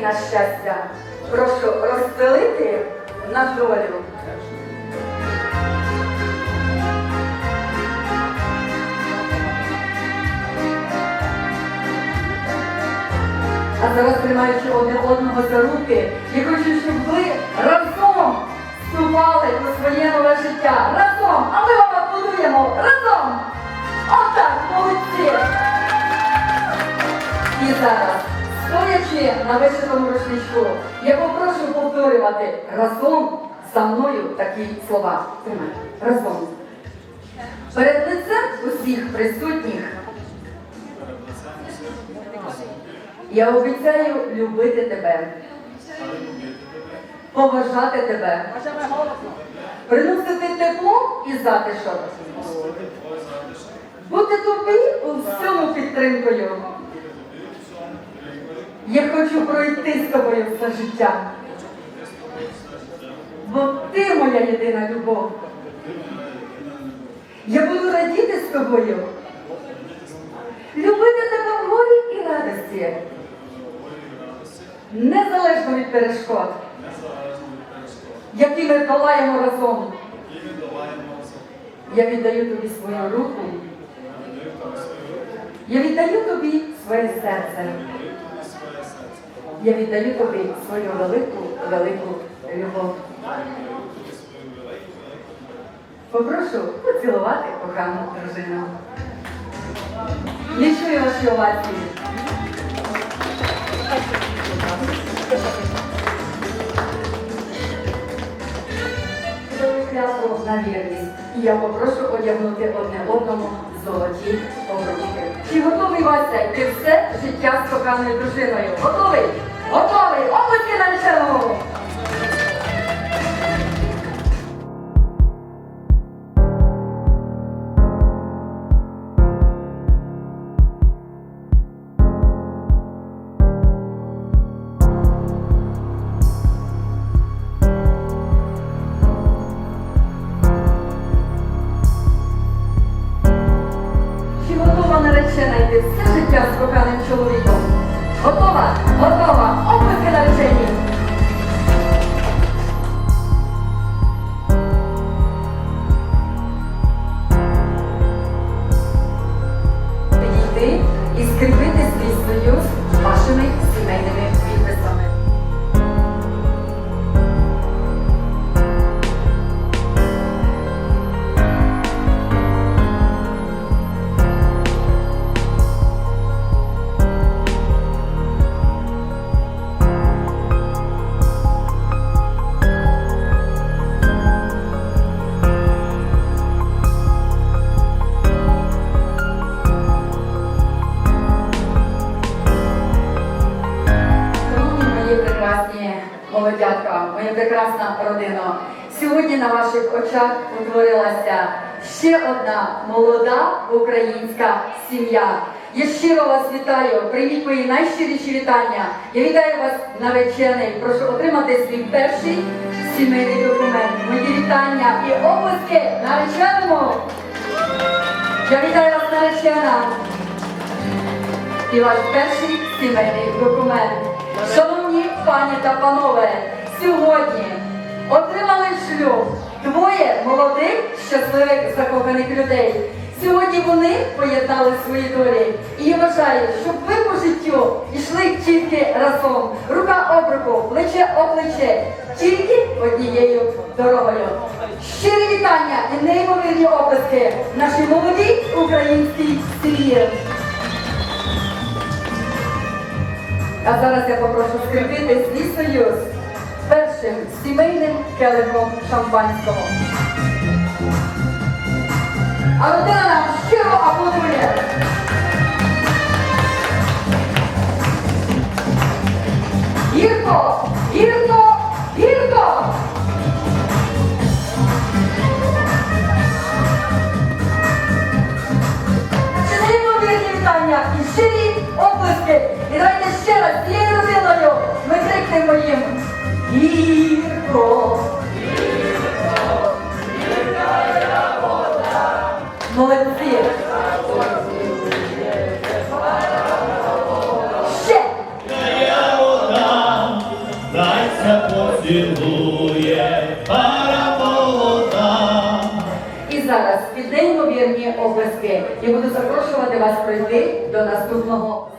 на щастя. Прошу розстелити на долю. А зараз тримаючи одне одного за руки, я хочу, щоб ви разом вступали у своє нове життя. Разом! А ми вам аплодуємо! Разом! Отак, молодці! І зараз, стоячи на вишитому рушничку, я попрошу повторювати разом за мною такі слова. Разом. Перед лицем усіх присутніх я обіцяю любити тебе, поважати тебе, приносити тепло і затишок, бути тобі у всьому підтримкою. Я хочу пройти з тобою все життя. Бо ти моя єдина любов. Я буду радіти з тобою. Любити тебе в горі і радості. Незалежно від перешкод, які ми долаємо разом. Я віддаю тобі свою руку. Я віддаю тобі своє серце. Я віддаю тобі свою велику, велику любов. Попрошу поцілувати кохану дружину. Не чую ваші овації. Клятву на вірність. І я попрошу одягнути одне одному золоті обручки. Чи готовий Вася йти все життя з коханою дружиною? Готовий? Готовий! Обласки на лишеному! Чи готова наречена йти все життя з коханим чоловіком? Готова? Готова! Молодятка, моя прекрасна родина. Сьогодні на ваших очах утворилася ще одна молода українська сім'я. Я щиро вас вітаю, прийміть мої найщиріші вітання. Я вітаю вас наречений. Прошу отримати свій перший сімейний документ. Мої вітання і обласки нареченому. Я вітаю вас наречена і ваш перший сімейний документ. Пані та панове, сьогодні отримали шлюб двоє молодих, щасливих закоханих людей. Сьогодні вони поєднали свої долі. І я бажаю, щоб ви по життю йшли тільки разом, рука об руку, плече об плече, тільки однією дорогою. Щирі вітання і неймовірні оплески нашій молодій українській сім'ї. А зараз я попрошу скріпити свій союз першим сімейним келихом шампанського. А родина дайте ще раз цією родиною ми крикнемо їм Гірко! Молодці! Ще! цілує пара молода. І зараз під неймовірні облески я буду запрошувати вас пройти до наступного.